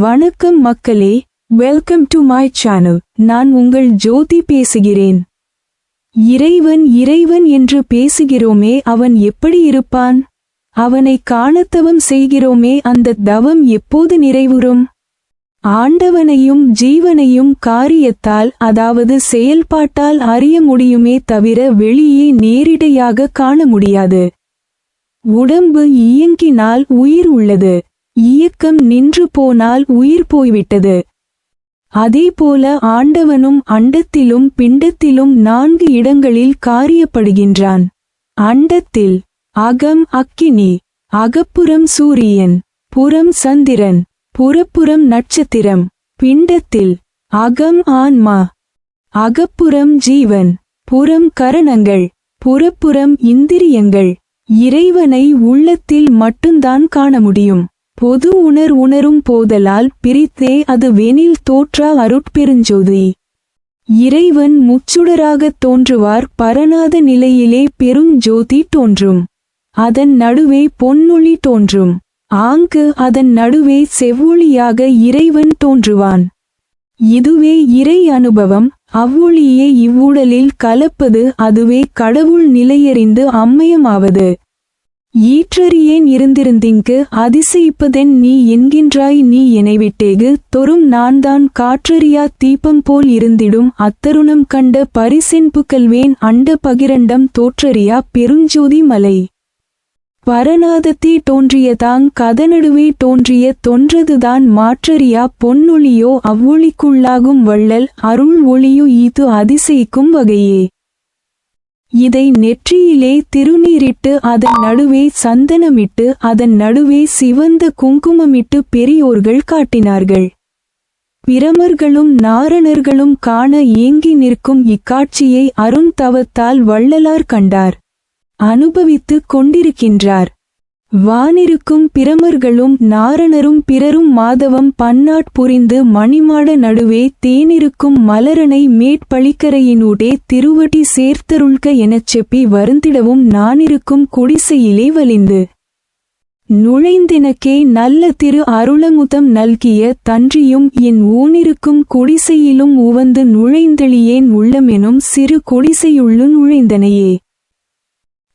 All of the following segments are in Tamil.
வணக்கம் மக்களே வெல்கம் டு மை சேனல் நான் உங்கள் ஜோதி பேசுகிறேன். இறைவன் இறைவன் என்று பேசுகிறோமே அவன் எப்படி இருப்பான்? அவனை காணத்தவம் செய்கிறோமே அந்த தவம் எப்போது நிறைவுறும்? ஆண்டவனையும் ஜீவனையும் காரியத்தால் அதாவது செயல்பாட்டால் அறிய முடியுமே தவிர வெளியே நேரிடையாக காண முடியாது. உடம்பு இயங்கினால் உயிர் உள்ளது. இயக்கம் நின்று போனால் உயிர் போய்விட்டது. அதேபோல ஆண்டவனும் அண்டத்திலும் பிண்டத்திலும் நான்கு இடங்களில் காரியப்படுகின்றான். அண்டத்தில் அகம் அக்கினி அகப்புறம் சூரியன் புறம் சந்திரன் புறப்புறம் நட்சத்திரம் பிண்டத்தில் அகம் ஆன்மா அகப்புறம் ஜீவன் புறம் கரணங்கள் புறப்புறம் இந்திரியங்கள் இறைவனை உள்ளத்தில் மட்டும்தான் காண முடியும். பொது உணர் உணரும் போதலால் பிரித்தே அது வெனில் தோற்றா அருட்பெருஞ்சோதி. இறைவன் முச்சுடராகத் தோன்றுவார் பரநாத நிலையிலே பெருஞ்சோதி தோன்றும். அதன் நடுவே பொன்னொளி தோன்றும். ஆங்கு அதன் நடுவே செவ்வொளியாக இறைவன் தோன்றுவான். இதுவே இறை அனுபவம் அவ்வொளியே இவ்வுடலில் கலப்பது அதுவே கடவுள் நிலையறிந்து அம்மயமாவது. ஈற்றறியேன் இருந்திருந்திங்கு அதிசயிப்பதென் நீ என்கின்றாய் நீ எனைவிட்டேகு தொறும் நான்தான் காற்றறியா தீபம் போல் இருந்திடும் அத்தருணம் கண்ட பரிசென்புக்கல்வேன் அண்ட பகிரண்டம் தோற்றறியா பெருஞ்சோதி மலை. பரநாதத்தே தோன்றியதாங் கதநடுவே தோன்றிய தொன்றதுதான் மாற்றறியா பொன்னொழியோ அவ்வொழிக்குள்ளாகும் வள்ளல் அருள் ஒளியோ ஈது அதிசயிக்கும் வகையே. இதை நெற்றியிலே திருநீரிட்டு அதன் நடுவே சந்தனமிட்டு அதன் நடுவே சிவந்த குங்குமமிட்டு பெரியோர்கள் காட்டினார்கள். பிரமர்களும் நாரணர்களும் காண ஏங்கி நிற்கும் இக்காட்சியை அருந்தவத்தால் வள்ளலார் கண்டார். அனுபவித்துக் கொண்டிருக்கின்றார். வானிருக்கும் பிரமர்களும் நாரணரும் பிறரும் மாதவம் பன்னாட் புரிந்து மணிமாட நடுவே தேனிருக்கும் மலரனை மேற்பழிக்கரையினூடே திருவடி சேர்த்தருள்க எனச் செப்பி வருந்திடவும் நானிருக்கும் குடிசையிலே வலிந்து. நுழைந்தெனக்கே நல்ல திரு அருளமுதம் நல்கிய தன்றியும் என் ஊனிருக்கும் குடிசையிலும் உவந்து நுழைந்தெளியேன் உள்ளமெனும் சிறு குடிசையுள்ளு நுழைந்தனையே.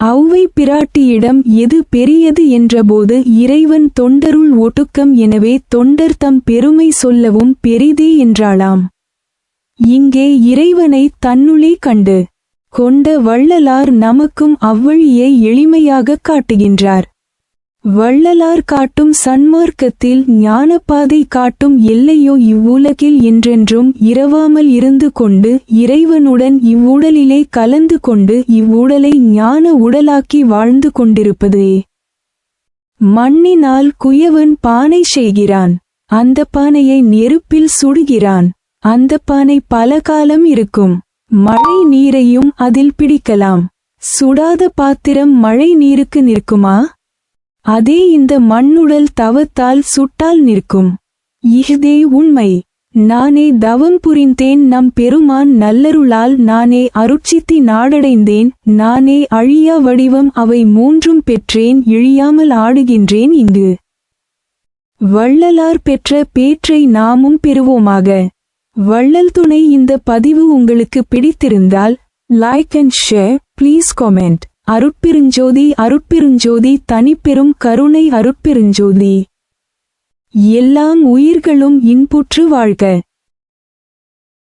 ஔவை பிராட்டியிடம் எது பெரியது என்றபோது இறைவன் தொண்டருள் ஒட்டுக்கம் எனவே தொண்டர் தம் பெருமை சொல்லவும் பெரிதே என்றாளாம். இங்கே இறைவனை தன்னுளே கண்டு கொண்ட வள்ளலார் நமக்கும் அவ்வழியை எளிமையாகக் காட்டுகின்றார். வள்ளலார் காட்டும் சன்மார்க்கத்தில் ஞானப்பாதை காட்டும் எல்லையோ இவ்வுலகில் என்றென்றும் இரவாமல் இருந்து கொண்டு இறைவனுடன் இவ்வுடலிலே கலந்து கொண்டு இவ்வுடலை ஞான உடலாக்கி வாழ்ந்து கொண்டிருப்பதே. மண்ணினால் குயவன் பானை செய்கிறான். அந்த பானையை நெருப்பில் சுடுகிறான். அந்த பானை பல காலம் இருக்கும். மழை நீரையும் அதில் பிடிக்கலாம். சுடாத பாத்திரம் மழை நீருக்கு நிற்குமா? அதே இந்த மண்ணுடல் தவத்தால் சுட்டால் நிற்கும். இஃதே உண்மை. நானே தவம் புரிந்தேன் நம் பெருமான் நல்லருளால் நானே அருட்சித்தி நாடடைந்தேன் நானே அழியா வடிவம் அவை மூன்றும் பெற்றேன் இழியாமல் ஆடுகின்றேன் இங்கு. வள்ளலார் பெற்ற பேற்றை நாமும் பெறுவோமாக. வள்ளல் துணை இந்த பதிவு உங்களுக்கு பிடித்திருந்தால் like and share please comment அருட்பெருஞ்சோதி அருட்பெருஞ்சோதி தனிப்பெரும் கருணை அருட்பெருஞ்சோதி. எல்லாம் உயிர்களும் இன்புற்று வாழ்க.